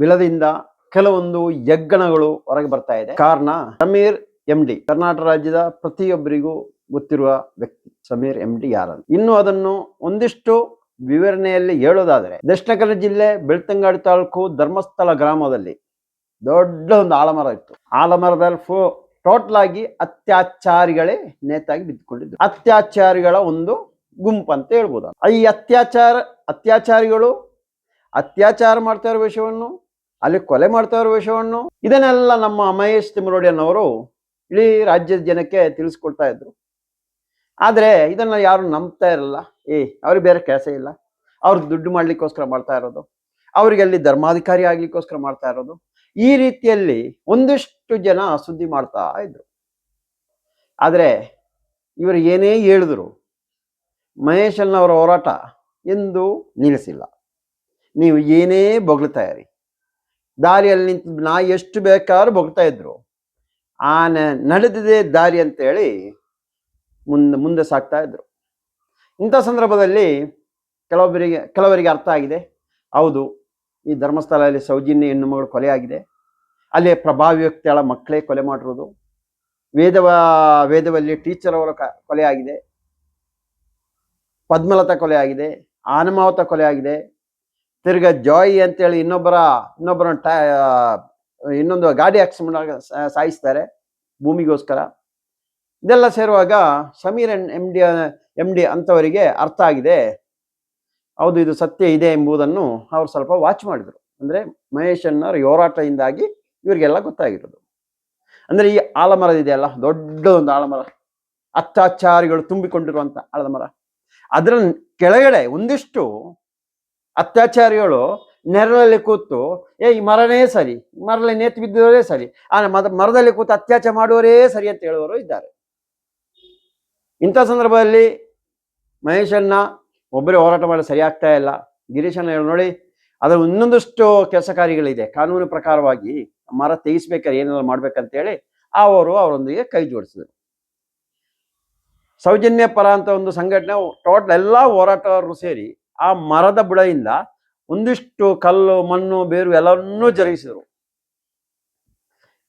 ಬಿಲದಿಂದ ಕೆಲವೊಂದು ಯಜ್ಞಗಳು ಹೊರಗೆ ಬರ್ತಾ ಇದೆ. ಕಾರಣ ಸಮೀರ್ ಎಂ ಡಿ. ಕರ್ನಾಟಕ ರಾಜ್ಯದ ಪ್ರತಿಯೊಬ್ಬರಿಗೂ ಗೊತ್ತಿರುವ ವ್ಯಕ್ತಿ ಸಮೀರ್ ಎಂ ಡಿ ಯಾರಂತ ಇನ್ನು ಅದನ್ನು ಒಂದಿಷ್ಟು ವಿವರಣೆಯಲ್ಲಿ ಹೇಳೋದಾದರೆ ದಕ್ಷಿಣ ಕನ್ನಡ ಜಿಲ್ಲೆ ಬೆಳ್ತಂಗಾಡಿ ತಾಲೂಕು ಧರ್ಮಸ್ಥಳ ಗ್ರಾಮದಲ್ಲಿ ದೊಡ್ಡ ಒಂದು ಆಲಮರ ಇತ್ತು. ಆಲಮರದಲ್ಲಿ ಫೋ, ಟೋಟಲ್ ಆಗಿ ಅತ್ಯಾಚಾರಿಗಳೇ ನೇತಾಗಿ ಬಿದ್ದುಕೊಂಡಿದ್ರು ಅತ್ಯಾಚಾರಿಗಳ ಒಂದು ಗುಂಪು ಅಂತ ಹೇಳ್ಬೋದು ಈ ಅತ್ಯಾಚಾರ, ಅತ್ಯಾಚಾರಿಗಳು ಅತ್ಯಾಚಾರ ಮಾಡ್ತಾ ಇರೋ ವಿಷಯವನ್ನು ಅಲ್ಲಿ ಕೊಲೆ ಮಾಡ್ತಾ ಇರೋ ವಿಷಯವನ್ನು ಇದನ್ನೆಲ್ಲ ನಮ್ಮ ಮಹೇಶ್ ತಿಮ್ಮರೋಡಿಯನ್ನವರು ಇಡೀ ರಾಜ್ಯದ ಜನಕ್ಕೆ ತಿಳಿಸ್ಕೊಡ್ತಾ ಇದ್ರು. ಆದರೆ ಇದನ್ನ ಯಾರು ನಂಬ್ತಾ ಇರಲ್ಲ. ಏ, ಅವ್ರಿಗೆ ಬೇರೆ ಕೆಲಸ ಇಲ್ಲ. ಅವ್ರು ದುಡ್ಡು ಮಾಡ್ಲಿಕ್ಕೋಸ್ಕರ ಮಾಡ್ತಾ ಇರೋದು. ಅವ್ರಿಗೆ ಅಲ್ಲಿ ಧರ್ಮಾಧಿಕಾರಿ ಆಗ್ಲಿಕ್ಕೋಸ್ಕರ ಮಾಡ್ತಾ ಇರೋದು. ಈ ರೀತಿಯಲ್ಲಿ ಒಂದಿಷ್ಟು ಜನ ಸುದ್ದಿ ಮಾಡ್ತಾ ಇದ್ರು. ಆದರೆ ಇವರು ಏನೇ ಹೇಳಿದ್ರು ಮಹೇಶನ್ ಅವರ ಹೋರಾಟ ಎಂದು ನಿಲ್ಲಿಸಿಲ್ಲ. ನೀವು ಏನೇ ಬೊಗಳ್ತಾ ಇರಿ. ದಾರಿಯಲ್ಲಿ ನಿಂತು ನಾಯಿ ಎಷ್ಟು ಬೇಕಾದ್ರೂ ಬೊಗ್ತಾ ಇದ್ರು. ಆನೆ ನಡೆದಿದೆ ದಾರಿ ಅಂತೇಳಿ ಮುಂದೆ ಮುಂದೆ ಸಾಗ್ತಾ ಇದ್ರು. ಇಂಥ ಸಂದರ್ಭದಲ್ಲಿ ಕೆಲವೊಬ್ಬರಿಗೆ, ಕೆಲವರಿಗೆ ಅರ್ಥ ಆಗಿದೆ. ಹೌದು, ಈ ಧರ್ಮಸ್ಥಳದಲ್ಲಿ ಸೌಜನ್ಯ ಹೆಣ್ಣು ಮಗಳು ಕೊಲೆ ಆಗಿದೆ. ಅಲ್ಲಿ ಪ್ರಭಾವಿ ವ್ಯಕ್ತಿಗಳ ಮಕ್ಕಳೇ ಕೊಲೆ ಮಾಡಿರೋದು. ವೇದವ, ವೇದವಲ್ಲಿ ಟೀಚರ್ ಅವರ ಕೊಲೆ ಆಗಿದೆ. ಪದ್ಮಲತಾ ಕೊಲೆ ಆಗಿದೆ. ಆನಮಾವತ ಕೊಲೆ ಆಗಿದೆ. ತಿರ್ಗಾ ಜಾಯ್ ಅಂತೇಳಿ ಇನ್ನೊಬ್ಬರ ಇನ್ನೊಬ್ಬರ ಟಾ, ಇನ್ನೊಂದು ಗಾಡಿ ಆಕ್ಸಿಡೆಂಟ್ ಸಾಯಿಸ್ತಾರೆ ಭೂಮಿಗೋಸ್ಕರ. ಇದೆಲ್ಲ ಸೇರುವಾಗ Sameer M D M D ಅಂಥವರಿಗೆ ಅರ್ಥ ಆಗಿದೆ. ಹೌದು, ಇದು ಸತ್ಯ ಇದೆ ಎಂಬುದನ್ನು ಅವ್ರು ಸ್ವಲ್ಪ ವಾಚ್ ಮಾಡಿದರು. ಅಂದರೆ ಮಹೇಶ್ ಅನ್ನೋರ ಹೋರಾಟದಿಂದಾಗಿ ಇವರಿಗೆಲ್ಲ ಗೊತ್ತಾಗಿರೋದು. ಅಂದರೆ ಈ ಆಲಮರ ಇದೆಯಲ್ಲ ಒಂದು ಆಲಮರ, ಅತ್ಯಾಚಾರಿಗಳು ತುಂಬಿಕೊಂಡಿರುವಂಥ ಆಲಮರ. ಅದರ ಕೆಳಗಡೆ ಒಂದಿಷ್ಟು ಅತ್ಯಾಚಾರಿಗಳು ನೆರಳಲ್ಲಿ ಕೂತು, ಏ, ಈ ಮರನೇ ಸರಿ ಮರದಲ್ಲಿ ನೇತು ಬಿದ್ದವರೇ ಸರಿ ಆ ಮದ, ಮರದಲ್ಲಿ ಕೂತು ಅತ್ಯಾಚಾರ ಮಾಡುವವರೇ ಸರಿ ಅಂತ ಹೇಳುವವರು ಇದ್ದಾರೆ. ಇಂಥ ಸಂದರ್ಭದಲ್ಲಿ ಮಹೇಶನ್ನ ಒಬ್ಬರೇ ಹೋರಾಟ ಮಾಡಲು ಸರಿ ಆಗ್ತಾ ಇಲ್ಲ. ಗಿರೀಶನ್ನ ಹೇಳಿ ನೋಡಿ ಅದರ ಇನ್ನೊಂದಷ್ಟು ಕೆಲಸ ಕಾರ್ಯಗಳಿದೆ ಕಾನೂನು ಪ್ರಕಾರವಾಗಿ ಮರ ತೆಗಿಸ್ಬೇಕಾದ್ರೆ ಏನೆಲ್ಲ ಮಾಡ್ಬೇಕಂತೇಳಿ ಅವರು ಅವರೊಂದಿಗೆ ಕೈ ಜೋಡಿಸಿದರು. ಸೌಜನ್ಯ ಪರ ಅಂತ ಒಂದು ಸಂಘಟನೆ, ಟೋಟಲ್ ಎಲ್ಲ ಹೋರಾಟಗಾರರು ಸೇರಿ ಆ ಮರದ ಬುಡದಿಂದ ಒಂದಿಷ್ಟು ಕಲ್ಲು, ಮಣ್ಣು, ಬೇರು ಎಲ್ಲವನ್ನೂ ಜರುಗಿಸಿದರು.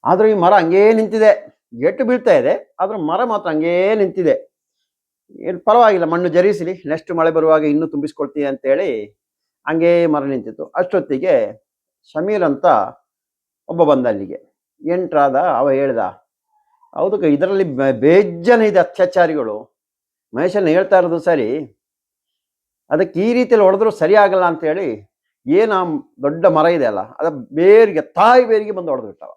ಆದ್ರೂ ಈ ಮರ ಹಂಗೇ ನಿಂತಿದೆ. ಎಟ್ಟು ಬೀಳ್ತಾ ಇದೆ, ಆದ್ರೂ ಮರ ಮಾತ್ರ ಹಂಗೇ ನಿಂತಿದೆ. ಏನು ಪರವಾಗಿಲ್ಲ, ಮಣ್ಣು ಜರಿಸಲಿ ನೆಕ್ಸ್ಟ್ ಮಳೆ ಬರುವಾಗ ಇನ್ನೂ ತುಂಬಿಸ್ಕೊಳ್ತೀನಿ ಅಂತೇಳಿ ಹಂಗೇ ಮರ ನಿಂತಿತ್ತು. ಅಷ್ಟೊತ್ತಿಗೆ ಸಮೀರ್ ಅಂತ ಒಬ್ಬ ಬಂದ ಅಲ್ಲಿಗೆ. ಎಂಟ್ರಾದ ಅವ ಹೇಳ್ದ, ಹೌದು ಇದರಲ್ಲಿ ಬೇಜನ ಇದೆ ಅತ್ಯಾಚಾರಿಗಳು. ಮಹೇಶನ್ ಹೇಳ್ತಾ ಇರೋದು ಸರಿ ಅದಕ್ಕೆ ಈ ರೀತಿಯಲ್ಲಿ ಹೊಡೆದ್ರು ಸರಿಯಾಗಲ್ಲ ಅಂತೇಳಿ ಏನು ದೊಡ್ಡ ಮರ ಇದೆ ಅಲ್ಲ, ಅದ ಬೇರಿಗೆ, ತಾಯಿ ಬೇರಿಗೆ ಬಂದು ಹೊಡೆದು ಬಿಟ್ಟವ.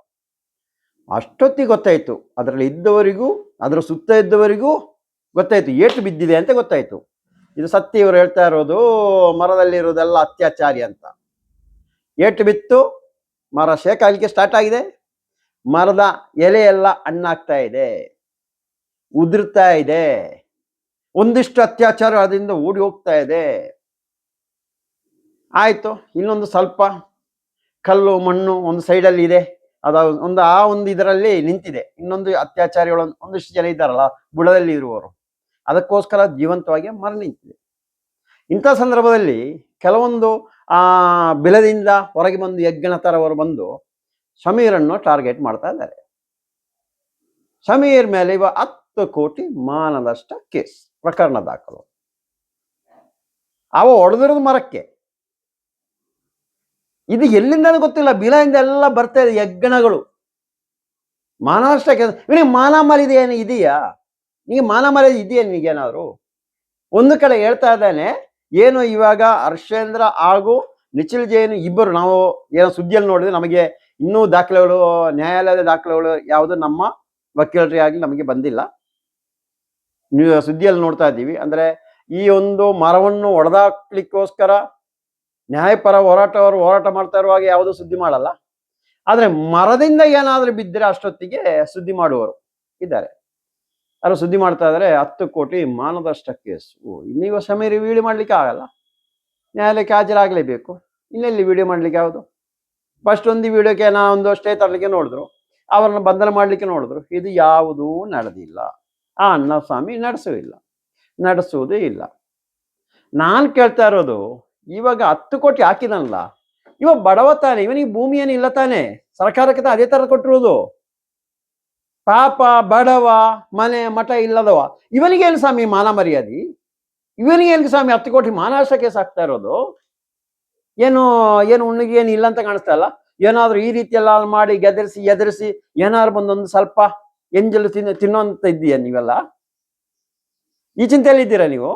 ಅಷ್ಟೊತ್ತಿಗೆ ಗೊತ್ತಾಯಿತು, ಅದರಲ್ಲಿ ಇದ್ದವರಿಗೂ, ಅದರ ಸುತ್ತ ಇದ್ದವರಿಗೂ ಗೊತ್ತಾಯ್ತು, ಏಟು ಬಿದ್ದಿದೆ ಅಂತ ಗೊತ್ತಾಯ್ತು. ಇದು ಸತ್ಯ ಇವರು ಹೇಳ್ತಾ ಇರೋದು ಮರದಲ್ಲಿರೋದೆಲ್ಲ ಅತ್ಯಾಚಾರಿ ಅಂತ. ಏಟು ಬಿತ್ತು, ಮರ ಶೇಖಾಗಲಿಕ್ಕೆ ಸ್ಟಾರ್ಟ್ ಆಗಿದೆ. ಮರದ ಎಲೆ ಎಲ್ಲ ಹಣ್ಣಾಗ್ತಾ ಇದೆ, ಉದುರ್ತಾ ಇದೆ. ಒಂದಿಷ್ಟು ಅತ್ಯಾಚಾರ ಅದರಿಂದ ಓಡಿ ಹೋಗ್ತಾ ಇದೆ. ಆಯ್ತು, ಇನ್ನೊಂದು ಸ್ವಲ್ಪ ಕಲ್ಲು, ಮಣ್ಣು ಒಂದು ಸೈಡಲ್ಲಿ ಇದೆ. ಅದ ಒಂದು ಆ ಒಂದು ಇದರಲ್ಲಿ ನಿಂತಿದೆ. ಇನ್ನೊಂದು ಅತ್ಯಾಚಾರಿಗಳು ಒಂದಿಷ್ಟು ಜನ ಇದ್ದಾರಲ್ಲ, ಬುಡದಲ್ಲಿ ಇರುವವರು. ಅದಕ್ಕೋಸ್ಕರ ಜೀವಂತವಾಗಿ ಮರ ನಿಂತಿದೆ. ಇಂಥ ಸಂದರ್ಭದಲ್ಲಿ ಕೆಲವೊಂದು, ಆ, ಬಿಲದಿಂದ ಹೊರಗೆ ಬಂದು ಯಜ್ಞನ ತರವರು ಬಂದು ಸಮೀರನ್ನು ಟಾರ್ಗೆಟ್ ಮಾಡ್ತಾ ಇದ್ದಾರೆ. ಸಮೀರ್ ಮೇಲೆ ಇವ ಹತ್ತು ಕೋಟಿ ಮಾನದಷ್ಟ ಕೇಸ್. ಪ್ರಕರಣ ದಾಖಲು. ಅವ ಹೊಡೆದಿರೋದು ಮರಕ್ಕೆ. ಇದು ಎಲ್ಲಿಂದ ಗೊತ್ತಿಲ್ಲ ಬಿಲಾಯಿಂದ ಎಲ್ಲ ಬರ್ತಾ ಇದೆ, ಯಜ್ಞಗಳು. ಮಾನವಷ್ಟ ಕೇಸ್ ಇವನಿಗೆ ಮಾನ ಏನು ಇದೆಯಾ? ನಿಮಗೆ ಮಾನ ಮರ್ಯಾದೆ ಇದೆಯಾ ನಿನಗೇನಾದ್ರು ಒಂದು ಕಡೆ ಹೇಳ್ತಾ ಇದ್ದಾನೆ, ಏನು ಇವಾಗ ಹರ್ಷೇಂದ್ರ ಹಾಗೂ ನಿಚಿಲ್ ಜೈನ್ ಇಬ್ಬರು, ನಾವು ಏನೋ ಸುದ್ದಿಯಲ್ಲಿ ನೋಡಿದ್ರೆ ನಮಗೆ ಇನ್ನೂ ದಾಖಲೆಗಳು, ನ್ಯಾಯಾಲಯದ ದಾಖಲೆಗಳು ಯಾವುದು ನಮ್ಮ ವಕೀಲರಿಗೆ ನಮಗೆ ಬಂದಿಲ್ಲ. ಸುದ್ದಿಯಲ್ಲಿ ನೋಡ್ತಾ ಇದ್ದೀವಿ. ಅಂದ್ರೆ ಈ ಒಂದು ಮರವನ್ನು ಒಡೆದಾಕ್ಲಿಕ್ಕೋಸ್ಕರ ನ್ಯಾಯಪರ ಹೋರಾಟವರು ಹೋರಾಟ ಮಾಡ್ತಾ ಇರುವಾಗ ಯಾವುದೂ ಸುದ್ದಿ ಮಾಡಲ್ಲ. ಆದರೆ ಮರದಿಂದ ಏನಾದರೂ ಬಿದ್ದರೆ ಅಷ್ಟೊತ್ತಿಗೆ ಸುದ್ದಿ ಮಾಡುವವರು ಇದ್ದಾರೆ. ಯಾರು ಸುದ್ದಿ ಮಾಡ್ತಾ ಇದ್ದಾರೆ? ಹತ್ತು ಕೋಟಿ ಮಾನದಷ್ಟ ಕೇಸು. ಇನ್ನೀಗ ಸಮೀರ್ ವಿಡಿಯೋ ಮಾಡ್ಲಿಕ್ಕೆ ಆಗಲ್ಲ. ನ್ಯಾಯಾಲಯಕ್ಕೆ ಹಾಜರಾಗಲೇಬೇಕು. ಇನ್ನೆಲ್ಲಿ ವಿಡಿಯೋ ಮಾಡ್ಲಿಕ್ಕೆ ಯಾವುದು? ಫಸ್ಟ್ ಒಂದು ವಿಡಿಯೋಕ್ಕೆ ನಾ ಒಂದು ಸ್ಟೇ ತರಲಿಕ್ಕೆ ನೋಡಿದ್ರು. ಅವರನ್ನು ಬಂಧನ ಮಾಡಲಿಕ್ಕೆ ನೋಡಿದ್ರು. ಇದು ಯಾವುದೂ ನಡೆದಿಲ್ಲ. ಆ ಅನ್ನ ಸ್ವಾಮಿ ನಡೆಸುವಿಲ್ಲ ನಡೆಸುವುದೇ ಇಲ್ಲ. ನಾನು ಕೇಳ್ತಾ ಇರೋದು, ಇವಾಗ ಹತ್ತು ಕೋಟಿ ಹಾಕಿದನಲ್ಲ, ಇವ ಬಡವ ತಾನೆ, ಇವನಿಗೆ ಭೂಮಿ ಏನಿಲ್ಲ ತಾನೆ ಸರ್ಕಾರಕ್ಕೆ ಅದೇ ತರ ಕೊಟ್ಟಿರೋದು. ಪಾಪ ಬಡವ, ಮನೆ, ಮಠ ಇಲ್ಲದವ ಇವನಿಗೇನು ಸ್ವಾಮಿ ಮಾನ ಮರ್ಯಾದಿ? ಇವನಿಗೇನು ಸ್ವಾಮಿ ಹತ್ತು ಕೋಟಿ ಮಾನಾಶಕ್ಕೆ ಸಾಕ್ತಾ ಇರೋದು? ಏನು ಏನು ಉಣ್ಣಿಗೆ ಏನು ಇಲ್ಲ ಅಂತ ಕಾಣಿಸ್ತಾ ಇಲ್ಲ? ಏನಾದ್ರೂ ಈ ರೀತಿ ಮಾಡಿ, ಗೆದರಿಸಿ, ಎದರಿಸಿ, ಏನಾದ್ರು ಬಂದೊಂದು ಸ್ವಲ್ಪ ಎಂಜಲು ತಿನ್ನ ತಿನ್ನೋಂತ ಇದ್ದೀಯ ನೀವೆಲ್ಲ? ಈ ಚಿಂತೆಯಲ್ಲಿ ಇದ್ದೀರಾ ನೀವು?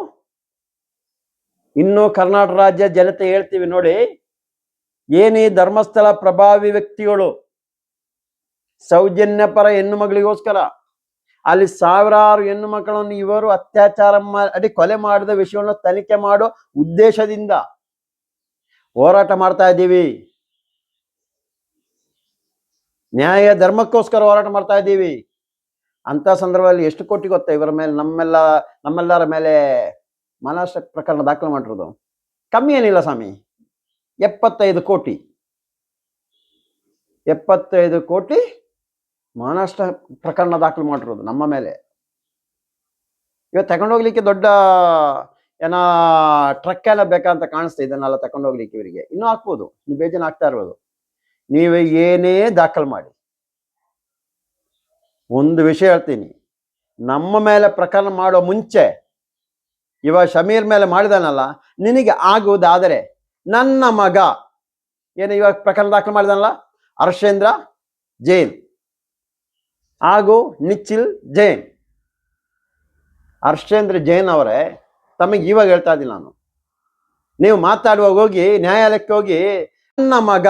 ಇನ್ನು ಕರ್ನಾಟಕ ರಾಜ್ಯ ಜನತೆ ಹೇಳ್ತೀವಿ ನೋಡಿ, ಏನೇ ಧರ್ಮಸ್ಥಳ ಪ್ರಭಾವಿ ವ್ಯಕ್ತಿಗಳು, ಸೌಜನ್ಯ ಪರ ಹೆಣ್ಣು ಮಗಳಿಗೋಸ್ಕರ, ಅಲ್ಲಿ ಸಾವಿರಾರು ಹೆಣ್ಣು ಮಕ್ಕಳನ್ನು ಇವರು ಅತ್ಯಾಚಾರ ಮಾಡಿ ಕೊಲೆ ಮಾಡಿದ ವಿಷಯವನ್ನು ತನಿಖೆ ಮಾಡೋ ಉದ್ದೇಶದಿಂದ ಹೋರಾಟ ಮಾಡ್ತಾ ಇದ್ದೀವಿ. ನ್ಯಾಯ ಧರ್ಮಕ್ಕೋಸ್ಕರ ಹೋರಾಟ ಮಾಡ್ತಾ ಇದ್ದೀವಿ. ಅಂತ ಸಂದರ್ಭದಲ್ಲಿ ಎಷ್ಟು ಕೋಟಿ ಗೊತ್ತಾ ಇವರ ಮೇಲೆ, ನಮ್ಮೆಲ್ಲ, ನಮ್ಮೆಲ್ಲರ ಮೇಲೆ ಮನಸ್ಸ ಪ್ರಕರಣ ದಾಖಲು ಮಾಡಿರೋದು? ಕಮ್ಮಿ ಏನಿಲ್ಲ ಸ್ವಾಮಿ. ಎಪ್ಪತ್ತೈದು ಕೋಟಿ. ಎಪ್ಪತ್ತೈದು ಕೋಟಿ ಮಾನಷ್ಟ ಪ್ರಕರಣ ದಾಖಲು ಮಾಡಿರೋದು ನಮ್ಮ ಮೇಲೆ. ಇವತ್ತು ತಗೊಂಡೋಗ್ಲಿಕ್ಕೆ ದೊಡ್ಡ, ಏನ, ಟ್ರಕ್ ಎಲ್ಲ ಬೇಕಂತ ಕಾಣಿಸ್ತಾ ಇದನ್ನೆಲ್ಲ ತಗೊಂಡೋಗ್ಲಿಕ್ಕೆ ಇವರಿಗೆ. ಇನ್ನೂ ಹಾಕ್ಬೋದು. ನೀವು ಬೇಜನ ಆಗ್ತಾ ಇರ್ಬೋದು. ನೀವು ಏನೇ ದಾಖಲು ಮಾಡಿ. ಒಂದು ವಿಷಯ ಹೇಳ್ತೀನಿ. ನಮ್ಮ ಮೇಲೆ ಪ್ರಕರಣ ಮಾಡೋ ಮುಂಚೆ ಇವ ಶಮೀರ್ ಮೇಲೆ ಮಾಡಿದಾನಲ್ಲ, ನಿನಗೆ ಆಗುವುದಾದರೆ ನನ್ನ ಮಗ, ಏನು ಇವಾಗ ಪ್ರಕರಣ ದಾಖಲು ಮಾಡಿದಾನಲ್ಲ? ಹರ್ಷೇಂದ್ರ ಜೈನ್ ಹಾಗೂ ನಿಚ್ಚಿಲ್ ಜೈನ್. ಹರ್ಷೇಂದ್ರ ಜೈನ್ ಅವರೇ, ತಮಗೆ ಇವಾಗ ಹೇಳ್ತಾ ಇದ್ದೀನಿ ನಾನು. ನೀವು ಮಾತಾಡುವಾಗ ಹೋಗಿ, ನ್ಯಾಯಾಲಯಕ್ಕೆ ಹೋಗಿ, ನನ್ನ ಮಗ,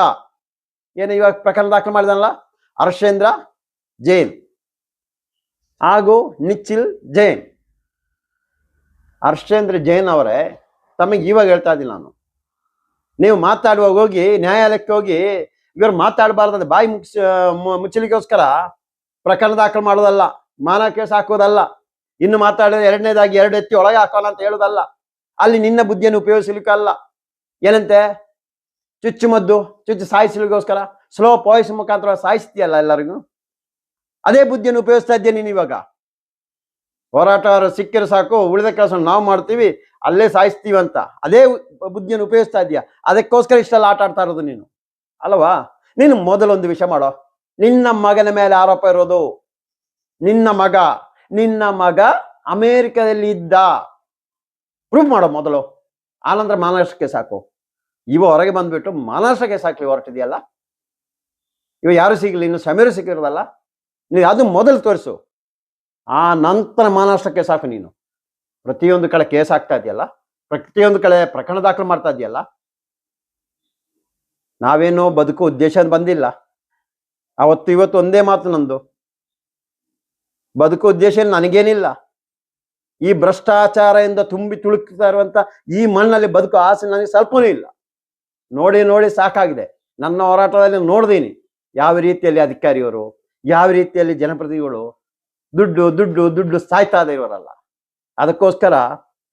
ಏನು ಇವಾಗ ಪ್ರಕರಣ ದಾಖಲು ಮಾಡಿದಾನಲ್ಲ? ಹರ್ಷೇಂದ್ರ ಜೈನ್. ಹಾಗೂ ನಿಚ್ಚಿಲ್ ಜೈನ್. ಹರ್ಷೇಂದ್ರ ಜೈನ್ ಅವರೇ, ತಮಗೆ ಇವಾಗ ಹೇಳ್ತಾ ಇದ್ದೀನಿ ನಾನು. ನೀವು ಮಾತಾಡುವಾಗ ಹೋಗಿ, ನ್ಯಾಯಾಲಯಕ್ಕೆ ಹೋಗಿ, ಇವರು ಮಾತಾಡಬಾರ್ದಂದ್ರೆ ಬಾಯಿ ಮುಗಿಸ್ ಮುಚ್ಚಲಿಕ್ಕೋಸ್ಕರ ಪ್ರಕರಣ ದಾಖಲು ಮಾಡೋದಲ್ಲ ಮಾನ ಕೇಸ್ ಹಾಕೋದಲ್ಲ, ಇನ್ನು ಮಾತಾಡಿದ್ರೆ ಎರಡನೇದಾಗಿ ಎರಡು ಎತ್ತಿ ಒಳಗೆ ಹಾಕೋಲ್ಲ ಅಂತ ಹೇಳೋದಲ್ಲ, ಅಲ್ಲಿ ನಿನ್ನ ಬುದ್ಧಿಯನ್ನು ಉಪಯೋಗಿಸಲಿಕ್ಕಲ್ಲ. ಏನಂತೆ? ಚುಚ್ಚುಮದ್ದು ಚುಚ್ಚು ಸಾಯಿಸಲಿಕ್ಕೋಸ್ಕರ ಸ್ಲೋ ಪಾಯ್ಸ್ ಮುಖಾಂತರ ಸಾಯಿಸ್ತೀಯಲ್ಲ ಎಲ್ಲರಿಗೂ? ಅದೇ ಬುದ್ಧಿಯನ್ನು ಉಪಯೋಗಿಸ್ತಾ ಇದ್ದೆ ನೀನು ಇವಾಗ. ಹೋರಾಟ ಸಿಕ್ಕರೆ ಸಾಕು, ಉಳಿದ ಕೆಲಸ ನಾವು ಮಾಡ್ತೀವಿ, ಅಲ್ಲೇ ಸಾಯಿಸ್ತೀವಿ ಅಂತ. ಅದೇ ಬುದ್ಧಿಯನ್ನು ಉಪಯೋಗಿಸ್ತಾ ಇದೀಯ ಅದಕ್ಕೋಸ್ಕರ ಇಷ್ಟೆಲ್ಲ ಆಟ ಆಡ್ತಾ ಇರೋದು ನೀನು. ಅಲ್ವಾ ನೀನು ಮೊದಲೊಂದು ವಿಷಯ ಮಾಡೋ. ನಿನ್ನ ಮಗನ ಮೇಲೆ ಆರೋಪ ಇರೋದು. ನಿನ್ನ ಮಗ ನಿನ್ನ ಮಗ ಅಮೇರಿಕದಲ್ಲಿ ಇದ್ದ. ಪ್ರೂವ್ ಮಾಡೋ ಮೊದಲು. ಆನಂತರ ಮಹಾರಾಷ್ಟ್ರಕ್ಕೆ ಸಾಕು. ಇವ ಹೊರಗೆ ಬಂದ್ಬಿಟ್ಟು ಮಹಾರಾಷ್ಟ್ರಕ್ಕೆ ಸಾಕ್ಲಿ ಹೊರಟಿದೆಯಲ್ಲ? ಇವ ಯಾರು ಸಿಗಲಿ? ಇನ್ನು ಸಮೀರು ಸಿಕ್ಕಿರೋದಲ್ಲ? ನೀವು ಅದು ಮೊದಲು ತೋರಿಸು. ಆ ನಂತರ ಮಾನಷ್ಟಕ್ಕೆ ಸಾಕು ನೀನು. ಪ್ರತಿಯೊಂದು ಕಡೆ ಕೇಸ್ ಆಗ್ತಾ ಇದೆಯಲ್ಲ? ಪ್ರತಿಯೊಂದು ಕಡೆ ಪ್ರಕರಣ ದಾಖಲು ಮಾಡ್ತಾ ಇದೆಯಲ್ಲ? ನಾವೇನೋ ಬದುಕು ಉದ್ದೇಶ ಬಂದಿಲ್ಲ. ಅವತ್ತು ಇವತ್ತು ಒಂದೇ ಮಾತು ನಂದು. ಬದುಕು ಉದ್ದೇಶ ನನಗೇನಿಲ್ಲ. ಈ ಭ್ರಷ್ಟಾಚಾರದಿಂದ ತುಂಬಿ ತುಳುಕ್ತಾ ಇರುವಂತ ಈ ಮಣ್ಣಲ್ಲಿ ಬದುಕು ಆಸೆ ನನಗೆ ಸ್ವಲ್ಪನೂ ಇಲ್ಲ. ನೋಡಿ ನೋಡಿ ಸಾಕಾಗಿದೆ. ನನ್ನ ಹೋರಾಟದಲ್ಲಿ ನೋಡ್ದೀನಿ. ಯಾವ ರೀತಿಯಲ್ಲಿ ಅಧಿಕಾರಿಯವರು ಯಾವ ರೀತಿಯಲ್ಲಿ ಜನಪ್ರತಿನಿಧಿಗಳು ದುಡ್ಡು ದುಡ್ಡು ದುಡ್ಡು ಸಾಯ್ತಾ ಇವರಲ್ಲ ಅದಕ್ಕೋಸ್ಕರ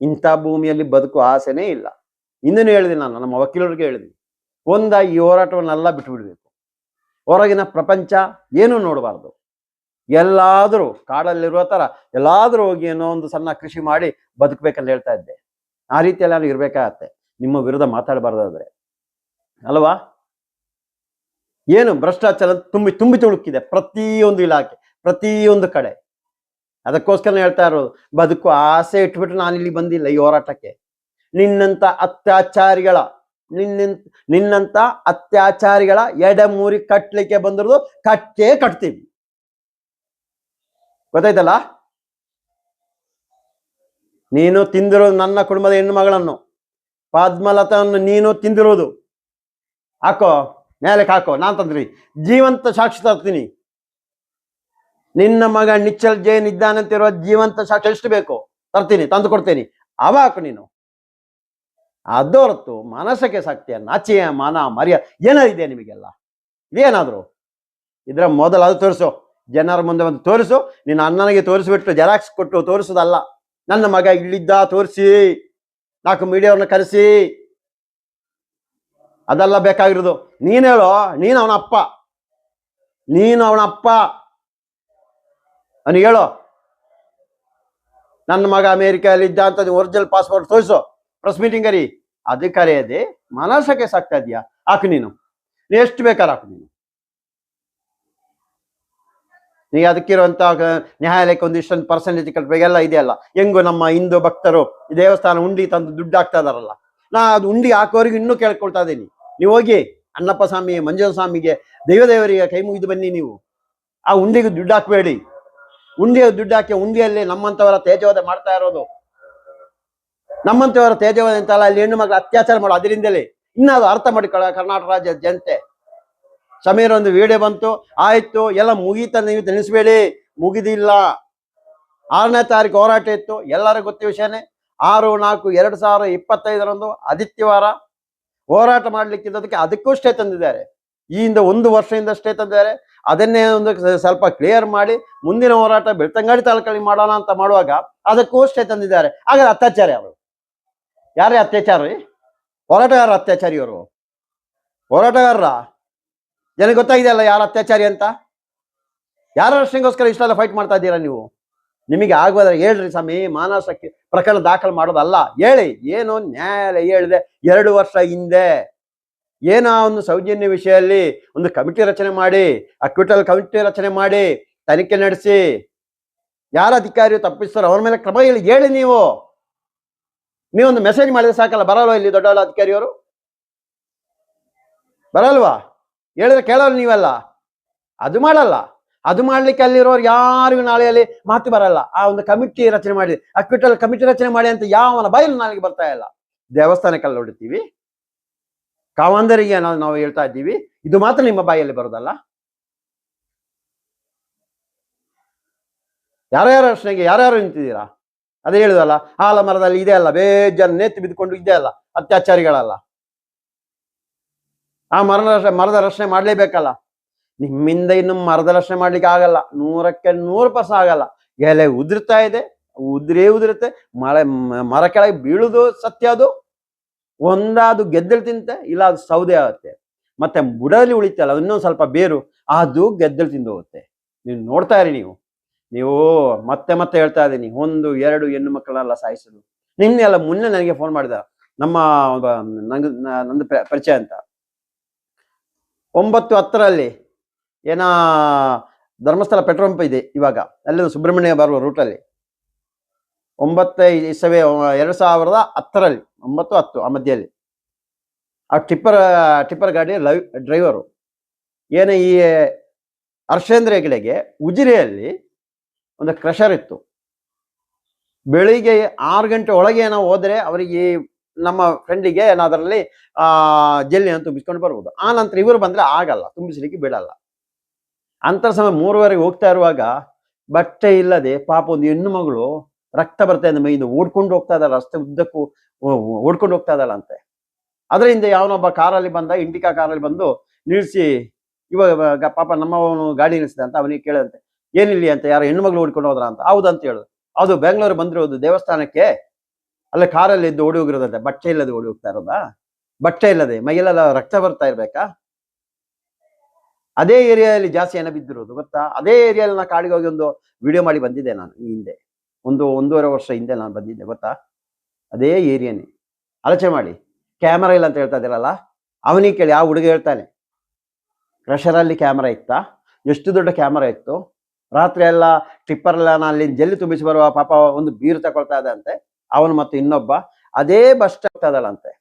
ಇಂಥ ಭೂಮಿಯಲ್ಲಿ ಬದುಕು ಆಸೆನೇ ಇಲ್ಲ. ಇನ್ನೇನು ಹೇಳಿದೆ ನಾನು, ನಮ್ಮ ವಕೀಲರಿಗೆ ಹೇಳಿದೆ ಒಂದ ಈ ಹೋರಾಟವನ್ನೆಲ್ಲ ಬಿಟ್ಟು ಬಿಡಬೇಕು ಹೊರಗಿನ ಪ್ರಪಂಚ ಏನೂ ನೋಡಬಾರ್ದು. ಎಲ್ಲಾದರೂ ಕಾಡಲ್ಲಿರುವ ಥರ ಎಲ್ಲಾದರೂ ಹೋಗಿ ಏನೋ ಒಂದು ಸಣ್ಣ ಕೃಷಿ ಮಾಡಿ ಬದುಕಬೇಕಂತ ಹೇಳ್ತಾ ಇದ್ದೆ. ಆ ರೀತಿಯಲ್ಲಿ ನಾನು ಇರಬೇಕಾಗತ್ತೆ. ನಿಮ್ಮ ವಿರುದ್ಧ ಮಾತಾಡಬಾರ್ದಾದ್ರೆ. ಅಲ್ವಾ? ಏನು ಭ್ರಷ್ಟಾಚಾರ ತುಂಬಿ ತುಂಬಿ ತುಳುಕಿದೆ ಪ್ರತಿಯೊಂದು ಇಲಾಖೆ, ಪ್ರತಿಯೊಂದು ಕಡೆ. ಅದಕ್ಕೋಸ್ಕರ ಹೇಳ್ತಾ ಇರೋದು, ಬದುಕು ಆಸೆ ಇಟ್ಬಿಟ್ಟು ನಾನು ಇಲ್ಲಿ ಬಂದಿಲ್ಲ ಈ ಹೋರಾಟಕ್ಕೆ. ನಿನ್ನಂತ ಅತ್ಯಾಚಾರಿಗಳ ನಿನ್ನ ನಿನ್ನಂತ ಅತ್ಯಾಚಾರಿಗಳ ಎಡಮೂರಿ ಕಟ್ಲಿಕ್ಕೆ ಬಂದಿರೋದು ಕಟ್ಟೇ ಕಟ್ತೀವಿ. ಗೊತ್ತಾಯ್ತಲ್ಲ? ನೀನು ತಿಂದಿರೋದು ನನ್ನ ಕುಟುಂಬದ ಹೆಣ್ಣು ಮಗಳನ್ನು ಪದ್ಮಲತವನ್ನು ನೀನು ತಿಂದಿರೋದು. ಹಾಕೋ. ನ್ಯಾಯಾಲಯಕ್ಕೆ ಹಾಕೋ, ನಾನ್ ತಂದ್ರಿ. ಜೀವಂತ ಸಾಕ್ಷಿ ತರ್ತೀನಿ. ನಿನ್ನ ಮಗ ನಿಚ್ಚಲ್ ಜೈನ್ ಇದ್ದಾನಂತಿರುವ ಜೀವಂತ ಸಾಕ್ಷಿ ಎಷ್ಟು ಬೇಕು, ತರ್ತೀನಿ, ತಂದು ಕೊಡ್ತೀನಿ. ಅವಾಕ ನೀನು. ಅದು ಹೊರತು ಮನಸ್ಸಕ್ಕೆ ಸಾಕ್ತಿಯ ನಾಚಿಯ ಮಾನ, ಮರ್ಯ ಏನಾದಿದೆ ನಿಮಗೆಲ್ಲ? ಇದೇನಾದ್ರು? ಇದ್ರ ಮೊದಲು ಅದು ತೋರಿಸು. ಜನರ ಮುಂದೆ ಒಂದು ತೋರಿಸು. ನಿನ್ನ ಅಣ್ಣನಿಗೆ ತೋರಿಸ್ಬಿಟ್ಟು ಜೆರಾಕ್ಸ್ ಕೊಟ್ಟು ತೋರಿಸೋದಲ್ಲ. ನನ್ನ ಮಗ ಇಲ್ಲಿದ್ದ ತೋರಿಸಿ. ನಾಲ್ಕು ಮೀಡಿಯಾವ್ರನ್ನ ಕರೆಸಿ. ಅದೆಲ್ಲ ಬೇಕಾಗಿರೋದು. ನೀನು ಹೇಳೋ, ನೀನು ಅವನ ಅಪ್ಪ. ನೀನು ಅವನ ಅಪ್ಪ. ಅವನಿಗೆ ಹೇಳೋ. ನನ್ನ ಮಗ ಅಮೇರಿಕಾದಲ್ಲಿ ಇದ್ದ ಅಂತ ಒರಿಜಿನಲ್ ಪಾಸ್ಪೋರ್ಟ್ ತೋರಿಸು. ಪ್ರೆಸ್ ಮೀಟಿಂಗ್ ಕರಿ ಅದು ಕರೆಯದೆ, ಮನಸ್ಸಕ್ಕೆ ಸಾಕ್ತಾ ಇದೆಯಾ ಹಾಕು ನೀನು. ನೀ ಎಷ್ಟು ಬೇಕಾದ್ರೆ ಹಾಕು ನೀನು. ನೀ ಅದಕ್ಕಿರುವಂತ ನ್ಯಾಯಾಲಯಕ್ಕೆ ಒಂದಿಷ್ಟೊಂದು ಪರ್ಸೆಂಟೇಜ್ ಕಟ್ಟಬೇಕು ಎಲ್ಲ ಇದೆಯಲ್ಲ. ಹೆಂಗು ನಮ್ಮ ಹಿಂದೂ ಭಕ್ತರು ದೇವಸ್ಥಾನ ಉಂಡಿ ತಂದು ದುಡ್ಡು ಹಾಕ್ತಾ ಇದಾರಲ್ಲ ನಾ ಅದು ಉಂಡಿ ಹಾಕೋರಿಗೆ ಇನ್ನೂ ಕೇಳ್ಕೊಳ್ತಾ ಇದ್ದೀನಿ. ನೀವು ಹೋಗಿ ಅಣ್ಣಪ್ಪ ಸ್ವಾಮಿ ಮಂಜುನ ಸ್ವಾಮಿಗೆ, ದೇವದೇವರಿಗೆ ಕೈ ಮುಗಿದು ಬನ್ನಿ ನೀವು. ಆ ಉಂಡಿಗೆ ದುಡ್ಡು ಹಾಕಬೇಡಿ. ಉಂಡಿಯ ದುಡ್ಡು ಹಾಕಿ ಉಂಡಿಯಲ್ಲಿ ನಮ್ಮಂತವರ ತೇಜವಾದ ಮಾಡ್ತಾ ಇರೋದು. ನಮ್ಮಂತವರ ತೇಜವಾದ ಅಂತಲ್ಲ ಅಲ್ಲಿ ಹೆಣ್ಣು ಮಕ್ಕಳು ಅತ್ಯಾಚಾರ ಮಾಡೋ ಅದರಿಂದಲೇ ಇನ್ನು ಅದು ಅರ್ಥ ಮಾಡಿಕೊಳ್ಳ ಕರ್ನಾಟಕ ರಾಜ್ಯದ ಜನತೆ. ಸಮೀರ ಒಂದು ವಿಡಿಯೋ ಬಂತು, ಆಯ್ತು, ಎಲ್ಲ ಮುಗೀತ ನೀವು ತಿಳಿಸ್ಬೇಡಿ. ಮುಗಿದಿಲ್ಲ. ಆರನೇ ತಾರೀಕು ಹೋರಾಟ ಇತ್ತು. ಎಲ್ಲರಿಗೂ ಗೊತ್ತ ವಿಷಯನೇ, ಆರು, ನಾಲ್ಕು, ಎರಡು ಸಾವಿರ ಇಪ್ಪತ್ತೈದರಂದು ಆದಿತ್ಯವಾರ ಹೋರಾಟ ಮಾಡ್ಲಿಕ್ಕಿದ್ದದಕ್ಕೆ ಅದಕ್ಕೂ ಸ್ಟೇ ತಂದಿದ್ದಾರೆ. ಈ ಹಿಂದೆ ಒಂದು ವರ್ಷದಿಂದ ಸ್ಟೇ ತಂದಿದ್ದಾರೆ. ಅದನ್ನೇ ಒಂದು ಸ್ವಲ್ಪ ಕ್ಲಿಯರ್ ಮಾಡಿ ಮುಂದಿನ ಹೋರಾಟ ಬೆಳ್ತಂಗಡಿ ತಾಲೂಕಲ್ಲಿ ಮಾಡೋಣ ಅಂತ ಮಾಡುವಾಗ ಅದಕ್ಕೂ ಸ್ಟೇ ತಂದಿದ್ದಾರೆ. ಹಾಗಾದ್ರೆ ಅತ್ಯಾಚಾರಿ ಅವರು ಯಾರೇ ಅತ್ಯಾಚಾರಿ? ರೀ ಹೋರಾಟಗಾರ ಅತ್ಯಾಚಾರಿ ಅವರು ಹೋರಾಟಗಾರರ? ಜನಕ್ಕೆ ಗೊತ್ತಾಗಿದೆಯಲ್ಲ ಯಾರು ಅತ್ಯಾಚಾರಿ ಅಂತ? ಯಾರ ರಕ್ಷಣೆಗೋಸ್ಕರ ಇಷ್ಟೆಲ್ಲ ಫೈಟ್ ಮಾಡ್ತಾ ಇದ್ದೀರಾ ನೀವು? ನಿಮಗೆ ಆಗ್ಬೋದ್ರೆ ಹೇಳ್ರಿ ಸ್ವಾಮಿ, ಮಾನಸಕ್ಕೆ ಪ್ರಕರಣ ದಾಖಲು ಮಾಡೋದಲ್ಲ. ಹೇಳಿ, ಏನು ನ್ಯಾಯಾಲಯ ಹೇಳಿದೆ ಎರಡು ವರ್ಷ ಹಿಂದೆ. ಏನೋ ಒಂದು ಸೌಜನ್ಯ ವಿಷಯದಲ್ಲಿ ಒಂದು ಕಮಿಟಿ ರಚನೆ ಮಾಡಿ, ಅಕ್ವಿಟಲ್ ಕಮಿಟಿ ರಚನೆ ಮಾಡಿ ತನಿಖೆ ನಡೆಸಿ. ಯಾರ ಅಧಿಕಾರಿ ತಪ್ಪಿಸ್ತಾರೋ ಅವ್ರ ಮೇಲೆ ಕ್ರಮ ಹೇಳಿ ಹೇಳಿ ನೀವು. ನೀವೊಂದು ಮೆಸೇಜ್ ಮಾಡಿದ್ರೆ ಸಾಕಲ್ಲ, ಬರಲ್ವಾ ಇಲ್ಲಿ ದೊಡ್ಡವಳ ದೊಡ್ಡ ಅಧಿಕಾರಿಯವರು? ಬರಲ್ವಾ? ಹೇಳಿದ್ರೆ ಕೇಳೋರು ನೀವಲ್ಲ. ಅದು ಮಾಡಲ್ಲ. ಅದು ಮಾಡ್ಲಿಕ್ಕೆ ಅಲ್ಲಿರೋರು ಯಾರಿಗೂ ನಾಳೆಯಲ್ಲಿ ಮಾತು ಬರಲ್ಲ. ಆ ಒಂದು ಕಮಿಟಿ ರಚನೆ ಮಾಡಿ ಅಕ್ವಿಟಲ್ ಕಮಿಟಿ ರಚನೆ ಮಾಡಿ ಅಂತ ಯಾವನ ಬಯಲು ನಾಳೆಗೆ ಬರ್ತಾ ಇಲ್ಲ. ದೇವಸ್ಥಾನಕ್ಕೆಲ್ಲ ಹೊಡಿತೀವಿ ಕಾವಂದರಿಗೆ ನಾವು ನಾವು ಹೇಳ್ತಾ ಇದ್ದೀವಿ. ಇದು ಮಾತ್ರ ನಿಮ್ಮ ಬಾಯಲ್ಲಿ ಬರೋದಲ್ಲ. ಯಾರ್ಯಾರ ರಕ್ಷಣೆಗೆ ಯಾರ್ಯಾರು ನಿಂತಿದ್ದೀರಾ? ಅದೇ ಹೇಳುದಲ್ಲ ಆಲ ಮರದಲ್ಲಿ ಇದೆ ಅಲ್ಲ ಬೇಜನ್ ನೇತು ಬಿದ್ದುಕೊಂಡು ಇದೆ ಅಲ್ಲ, ಅತ್ಯಾಚಾರಿಗಳಲ್ಲ. ಆ ರಕ್ಷಣೆ ಮರದ ರಕ್ಷಣೆ ಮಾಡ್ಲೇಬೇಕಲ್ಲ. ನಿಮ್ಮಿಂದ ಇನ್ನು ರಕ್ಷಣೆ ಮಾಡ್ಲಿಕ್ಕೆ ಆಗಲ್ಲ. ನೂರಕ್ಕೆ ನೂರು ಪರ್ಸ ಆಗಲ್ಲ. ಎಲೆ ಉದುರ್ತಾ ಇದೆ, ಉದ್ರೇ ಉದುರುತ್ತೆ ಮಳೆ ಮರ ಕೆಳಗೆ ಬೀಳುದು ಸತ್ಯ ಅದು. ಒಂದಾದು ಗೆದ್ದಲು ತಿಂತೆ, ಇಲ್ಲ ಅದು ಸೌದೆ ಆಗುತ್ತೆ. ಮತ್ತೆ ಬುಡದಲ್ಲಿ ಉಳಿತಲ್ಲ, ಇನ್ನೊಂದು ಸ್ವಲ್ಪ ಬೇರು, ಅದು ಗೆದ್ದಲು ತಿಂದು ಹೋಗುತ್ತೆ. ನೀವು ನೋಡ್ತಾ ಇರಿ ನೀವು. ನೀವು ಮತ್ತೆ ಮತ್ತೆ ಹೇಳ್ತಾ ಇದ್ದೀನಿ, ಒಂದು, ಎರಡು ಹೆಣ್ಣು ಮಕ್ಕಳನ್ನೆಲ್ಲ ಸಾಯಿಸೋದು. ನಿನ್ನೆ ಎಲ್ಲ ಮೊನ್ನೆ ನನಗೆ ಫೋನ್ ಮಾಡಿದ ನಮ್ಮ ನಂಗೆ ನಂದು ಪರಿಚಯ ಅಂತ. ಒಂಬತ್ತು ಹತ್ತರಲ್ಲಿ ಏನ, ಧರ್ಮಸ್ಥಳ ಪೆಟ್ರೋಲ್ ಪಂಪ್ ಇದೆ ಇವಾಗ. ಅಲ್ಲಿ ಸುಬ್ರಹ್ಮಣ್ಯ ಬರುವ ರೂಟಲ್ಲಿ ಒಂಬತ್ತು ಇಸವೆ ಎರಡು ಸಾವಿರದ ಹತ್ತರಲ್ಲಿ, ಒಂಬತ್ತು ಹತ್ತು ಆ ಮಧ್ಯದಲ್ಲಿ ಆ ಟಿಪ್ಪರ್ ಟಿಪ್ಪರ್ ಗಾಡಿ ಲೈವ್ ಡ್ರೈವರು ಏನು ಈ ಹರ್ಷೇಂದ್ರ ಹೆಗಡೆಗೆ ಉಜಿರೆಯಲ್ಲಿ ಒಂದು ಕ್ರಷರ್ ಇತ್ತು. ಬೆಳಿಗ್ಗೆ ಆರು ಗಂಟೆ ಒಳಗೆ ಏನೋ ಹೋದರೆ ಅವರಿಗೆ ನಮ್ಮ ಫ್ರೆಂಡಿಗೆ ಏನಾದರಲ್ಲಿ, ಆ ಅಂತ ತುಂಬಿಸ್ಕೊಂಡು ಬರ್ಬೋದು. ಆ ನಂತರ ಇವರು ಬಂದ್ರೆ ಆಗಲ್ಲ, ತುಂಬಿಸ್ಲಿಕ್ಕೆ ಬಿಡಲ್ಲ. ಅಂತರ ಸಮಯ ಮೂರುವರೆಗೆ ಹೋಗ್ತಾ ಇರುವಾಗ ಬಟ್ಟೆ ಇಲ್ಲದೆ ಪಾಪ ಒಂದು ಹೆಣ್ಣು ಮಗಳು ರಕ್ತ ಬರ್ತಾ ಇದೆ, ಮೈಯಿಂದ ಓಡ್ಕೊಂಡು ಹೋಗ್ತಾ ಇದ್ದಾಳೆ, ರಸ್ತೆ ಉದ್ದಕ್ಕೂ ಓಡ್ಕೊಂಡು ಹೋಗ್ತಾ ಇದ್ದಾಳ ಅಂತೆ. ಅದರಿಂದ ಯಾವನೊಬ್ಬ ಕಾರಲ್ಲಿ ಬಂದ, ಇಂಡಿಕಾ ಕಾರಲ್ಲಿ ಬಂದು ನಿಲ್ಲಿಸಿ, ಇವಾಗ ಪಾಪ ನಮ್ಮವನು ಗಾಡಿ ನಿಲ್ಲಿಸಿದ ಅಂತ ಅವನಿಗೆ ಕೇಳಂತೆ ಏನಿಲ್ಲಿ ಅಂತ ಯಾರು ಹೆಣ್ಣು ಮಗಳು ಓಡ್ಕೊಂಡು ಹೋದ್ರ ಅಂತ. ಹೌದಂತ ಹೇಳುದು. ಅದು ಬೆಂಗಳೂರು ಬಂದಿರೋದು ದೇವಸ್ಥಾನಕ್ಕೆ, ಅಲ್ಲೇ ಕಾರಲ್ಲಿ ಇದ್ದು ಓಡಿ ಹೋಗಿರೋದಂತೆ, ಬಟ್ಟೆ ಇಲ್ಲದೆ ಓಡಿ ಹೋಗ್ತಾ ಇರೋದಾ? ಬಟ್ಟೆ ಇಲ್ಲದೆ ಮೈಯಲ್ಲೆಲ್ಲ ರಕ್ತ ಬರ್ತಾ ಇರ್ಬೇಕಾ? ಅದೇ ಏರಿಯಾದಲ್ಲಿ ಜಾಸ್ತಿ ಏನ ಬಿದ್ದಿರೋದು ಗೊತ್ತಾ? ಅದೇ ಏರಿಯಾದಲ್ಲಿ ನಾ ಕಾಡಿಗೆ ಹೋಗಿ ಒಂದು ವಿಡಿಯೋ ಮಾಡಿ ಬಂದಿದ್ದೆ ನಾನು ಈ ಹಿಂದೆ. ಒಂದು ಒಂದೂವರೆ ವರ್ಷ ಹಿಂದೆ ನಾನು ಬಂದಿದ್ದೆ, ಗೊತ್ತಾ? ಅದೇ ಏರಿಯಾನೇ. ಆಲೋಚನೆ ಮಾಡಿ. ಕ್ಯಾಮರಾ ಇಲ್ಲ ಅಂತ ಹೇಳ್ತಾ ಇದ್ದೀರಲ್ಲ? ಅವನಿಗೆ ಕೇಳಿ, ಆ ಹುಡುಗ ಹೇಳ್ತಾನೆ. ಕ್ರಷರಲ್ಲಿ ಕ್ಯಾಮರಾ ಇತ್ತಾ? ಎಷ್ಟು ದೊಡ್ಡ ಕ್ಯಾಮರಾ ಇತ್ತು? ರಾತ್ರಿ ಎಲ್ಲ ಟಿಪ್ಪರ್ಲ್ಲ ಅಲ್ಲಿ ಜಲ್ಲಿ ತುಂಬಿಸಿ ಬರುವ ಪಾಪ ಒಂದು ಬೀರು ತಗೊಳ್ತಾ ಇದ್ದಂತೆ ಅವನು ಮತ್ತು ಇನ್ನೊಬ್ಬ. ಅದೇ ಬಸ್ ಸ್ಟಾಪ್ ಅದಳಂತೆ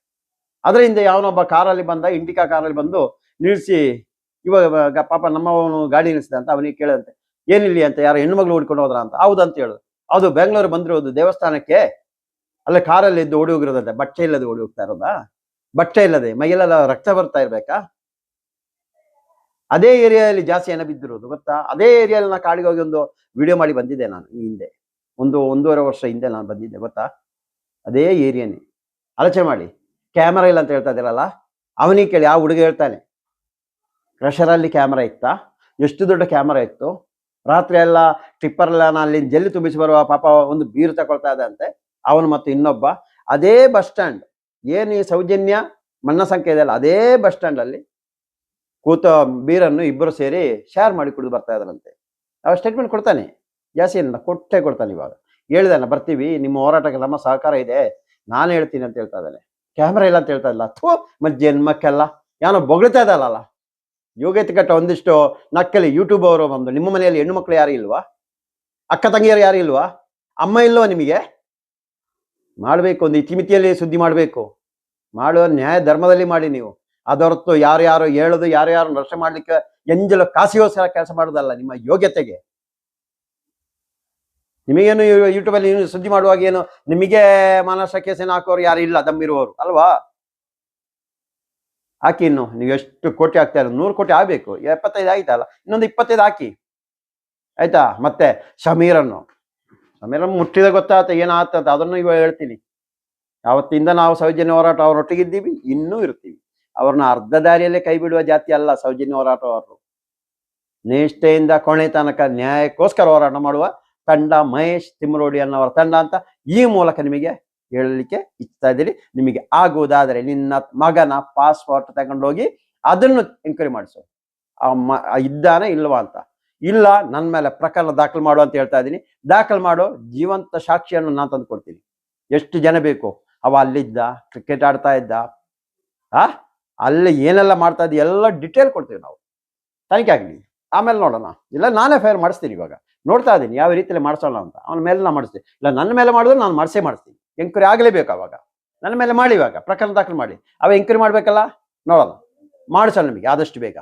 ಅದರಿಂದ ಯಾವನೊಬ್ಬ ಕಾರಲ್ಲಿ ಬಂದ ಇಂಡಿಕಾ ಕಾರಲ್ಲಿ ಬಂದು ನಿಲ್ಲಿಸಿ ಇವಾಗ ಪಾಪ ನಮ್ಮವನು ಗಾಡಿ ನಿಲ್ಲಿಸಿದೆ ಅಂತ ಅವನಿಗೆ ಕೇಳಂತೆ, ಏನಿಲ್ಲ ಅಂತ, ಯಾರು ಹೆಣ್ಣು ಮಗಳು ಹುಡ್ಕೊಂಡು ಹೋದ್ರ ಅಂತ. ಹೌದಂತ ಹೇಳುದು. ಅದು ಬೆಂಗಳೂರು ಬಂದಿರೋದು ದೇವಸ್ಥಾನಕ್ಕೆ, ಅಲ್ಲೇ ಕಾರಲ್ಲಿ ಇದ್ದು ಓಡಿ ಹೋಗಿರೋದಂತೆ. ಬಟ್ಟೆ ಇಲ್ಲದೆ ಓಡಿ ಹೋಗ್ತಾ ಇರೋದಾ? ಬಟ್ಟೆ ಇಲ್ಲದೆ, ಮೈಯಲ್ಲೆಲ್ಲ ರಕ್ತ ಬರ್ತಾ ಇರ್ಬೇಕಾ? ಅದೇ ಏರಿಯಾದಲ್ಲಿ ಜಾಸ್ತಿ ಏನ ಬಿದ್ದಿರೋದು, ಗೊತ್ತಾ? ಅದೇ ಏರಿಯಾದಲ್ಲಿ ನಾ ಕಾಡಿಗೆ ಹೋಗಿ ಒಂದು ವಿಡಿಯೋ ಮಾಡಿ ಬಂದಿದ್ದೆ ನಾನು ಈ ಹಿಂದೆ. ಒಂದು ಒಂದೂವರೆ ವರ್ಷ ಹಿಂದೆ ನಾನು ಬಂದಿದ್ದೆ, ಗೊತ್ತಾ? ಅದೇ ಏರಿಯಾನೇ. ಆಲೋಚನೆ ಮಾಡಿ. ಕ್ಯಾಮರಾ ಇಲ್ಲ ಅಂತ ಹೇಳ್ತಾ ಇದ್ದೀರಲ್ಲ? ಅವನಿಗೆ ಕೇಳಿ, ಆ ಹುಡುಗ ಹೇಳ್ತಾನೆ ಕ್ರಷರಲ್ಲಿ ಕ್ಯಾಮರಾ ಇತ್ತಾ? ಎಷ್ಟು ದೊಡ್ಡ ಕ್ಯಾಮರಾ ಇತ್ತು? ರಾತ್ರಿ ಎಲ್ಲ ಟಿಪ್ಪರ್ಲ್ಲ ಅಲ್ಲಿ ಜಲ್ಲಿ ತುಂಬಿಸಿ ಬರುವ ಪಾಪ ಒಂದು ಬೀರು ತಗೊಳ್ತಾ ಇದ್ದಂತೆ ಅವನು ಮತ್ತು ಇನ್ನೊಬ್ಬ. ಅದೇ ಬಸ್ ಸ್ಟ್ಯಾಂಡ್ ಏನು ಈ ಸೌಜನ್ಯ? ಮಣ್ಣ ಸಂಖ್ಯೆ ಇದೆಯಲ್ಲ ಅದೇ ಬಸ್ ಸ್ಟ್ಯಾಂಡಲ್ಲಿ ಕೂತ ಬೀರನ್ನು ಇಬ್ಬರು ಸೇರಿ ಶೇರ್ ಮಾಡಿ ಕುಡಿದು ಬರ್ತಾ ಇದ್ರಂತೆ ಅವ ಸ್ಟೇಟ್ಮೆಂಟ್ ಕೊಡ್ತಾನೆ. ಜಾಸ್ತಿ ಏನಲ್ಲ ಕೊಟ್ಟೆ ಕೊಡ್ತಾನೆ ಇವಾಗ. ಹೇಳಿದಾನೆ ಬರ್ತೀವಿ, ನಿಮ್ಮ ಹೋರಾಟಕ್ಕೆ ನಮ್ಮ ಸಹಕಾರ ಇದೆ. ನಾನು ಹೇಳ್ತೀನಿ ಅಂತ ಹೇಳ್ತಾ ಇದ್ದಾನೆ. ಕ್ಯಾಮ್ರಾ ಇಲ್ಲ ಅಂತ ಹೇಳ್ತಾ ಇಲ್ಲ ಥೂ ಮತ್ತೆ ಜನ್ಮಕ್ಕೆಲ್ಲ ಯಾನೋ ಬೊಗಳ್ತಾ ಇದ್ದಲ್ಲ ಯೋಗ್ಯತೆ ಕಟ್ಟ ಒಂದಿಷ್ಟು ನಕ್ಕಲಿ ಯೂಟ್ಯೂಬ್ ಅವರು ಬಂದು, ನಿಮ್ಮ ಮನೆಯಲ್ಲಿ ಹೆಣ್ಣು ಮಕ್ಕಳು ಯಾರು ಇಲ್ವಾ? ಅಕ್ಕ ತಂಗಿಯರು ಯಾರು ಇಲ್ವಾ? ಅಮ್ಮ ಇಲ್ವ ನಿಮಗೆ? ಮಾಡಬೇಕು, ಒಂದು ಇತಿಮಿತಿಯಲ್ಲಿ ಸುದ್ದಿ ಮಾಡಬೇಕು. ಮಾಡುವ ನ್ಯಾಯ ಧರ್ಮದಲ್ಲಿ ಮಾಡಿ ನೀವು. ಅದೊರತು ಯಾರು ಯಾರು ಹೇಳೋದು, ಯಾರು ಯಾರು ನಷ್ಟ ಮಾಡ್ಲಿಕ್ಕೆ ಎಂಜಲು ಕಾಸಿಗೋಸ್ಕರ ಕೆಲಸ ಮಾಡೋದಲ್ಲ ನಿಮ್ಮ ಯೋಗ್ಯತೆಗೆ. ನಿಮಗೇನು ಯೂಟ್ಯೂಬಲ್ಲಿ ಸುದ್ದಿ ಮಾಡುವಾಗ ಏನು, ನಿಮಗೆ ಮಾನಸ ಕೇಸೇನು ಹಾಕೋರು ಯಾರು ಇಲ್ಲ, ದಮ್ಮಿರುವವರು, ಅಲ್ವಾ? ಹಾಕಿ ಇನ್ನು ನೀವು ಎಷ್ಟು ಕೋಟಿ ಆಗ್ತಾ ಇರೋದು ನೂರು ಕೋಟಿ ಆಗಬೇಕು. ಎಪ್ಪತ್ತೈದು ಆಯ್ತಲ್ಲ ಇನ್ನೊಂದು ಇಪ್ಪತ್ತೈದು ಹಾಕಿ. ಆಯ್ತಾ? ಮತ್ತೆ ಸಮೀರನ್ನು. ಸಮೀರನ್ನು ಮುಟ್ಟಿದ ಗೊತ್ತಾತ ಅಂತ. ಅದನ್ನು ಇವಾಗ ಹೇಳ್ತೀನಿ. ಯಾವತ್ತಿಂದ ನಾವು ಸೌಜನ್ಯ ಹೋರಾಟ ಅವರೊಟ್ಟಿಗಿದ್ದೀವಿ, ಇನ್ನೂ ಇರ್ತೀವಿ. ಅವ್ರನ್ನ ಅರ್ಧ ದಾರಿಯಲ್ಲೇ ಕೈ ಬಿಡುವ ಜಾತಿ ಅಲ್ಲ ಸೌಜನ್ಯ ಹೋರಾಟ ಅವರು. ನಿಷ್ಠೆಯಿಂದ ಕೊನೆ ತನಕ ನ್ಯಾಯಕ್ಕೋಸ್ಕರ ಹೋರಾಟ ಮಾಡುವ ತಂಡ ಮಹೇಶ್ ತಿಮ್ಮರೋಡಿ ಅನ್ನೋರ ತಂಡ ಅಂತ ಈ ಮೂಲಕ ನಿಮಗೆ ಹೇಳಲಿಕ್ಕೆ ಇಚ್ಛಾ ಇದ್ದೀರಿ. ನಿಮಗೆ ಆಗುವುದಾದರೆ ನಿನ್ನ ಮಗನ ಪಾಸ್ಪೋರ್ಟ್ ತಗೊಂಡೋಗಿ ಅದನ್ನು ಎಂಕ್ವೈರಿ ಮಾಡಿಸು. ಆ ಇದ್ದಾನೆ ಇಲ್ವಾ ಅಂತ. ಇಲ್ಲ ನನ್ನ ಮೇಲೆ ಪ್ರಕರಣ ದಾಖಲು ಮಾಡು ಅಂತ ಹೇಳ್ತಾ ಇದ್ದೀನಿ. ದಾಖಲು ಮಾಡೋ, ಜೀವಂತ ಸಾಕ್ಷಿಯನ್ನು ನಾನು ತಂದು ಕೊಡ್ತೀನಿ. ಎಷ್ಟು ಜನ ಬೇಕು? ಅವ ಅಲ್ಲಿದ್ದ ಕ್ರಿಕೆಟ್ ಆಡ್ತಾ ಇದ್ದ. ಆ? ಅಲ್ಲಿ ಏನೆಲ್ಲ ಮಾಡ್ತಾ ಇದ್ದ, ಎಲ್ಲ ಡಿಟೇಲ್ ಕೊಡ್ತೀವಿ ನಾವು. ತನಿಖೆ ಆಗಲಿ. ಆಮೇಲೆ ನೋಡೋಣ. ಇಲ್ಲ, ನಾನೇ ಫೈರ್ ಮಾಡಿಸ್ತೀನಿ ಇವಾಗ. ನೋಡ್ತಾ ಇದ್ದೀನಿ, ಯಾವ ರೀತಿಯಲ್ಲಿ ಮಾಡಿಸೋಣ ಅಂತ. ಅವನ ಮೇಲೆ ನಾನು ಮಾಡಿಸ್ತೀನಿ. ಇಲ್ಲ, ನನ್ನ ಮೇಲೆ ಮಾಡಿದ್ರೆ ನಾನು ಮಾಡಿಸೇ ಮಾಡಿಸ್ತೀನಿ. ಎಂಕ್ವೈರಿ ಆಗಲೇಬೇಕು ಅವಾಗ. ನನ್ನ ಮೇಲೆ ಮಾಡಿ ಇವಾಗ. ಪ್ರಕರಣ ದಾಖಲು ಮಾಡಿ. ಅವ ಎಂಕ್ವರಿ ಮಾಡಬೇಕಲ್ಲ? ನೋಡೋಣ. ಮಾಡಿಸಲ್ಲ ನಿಮಗೆ. ಆದಷ್ಟು ಬೇಗ.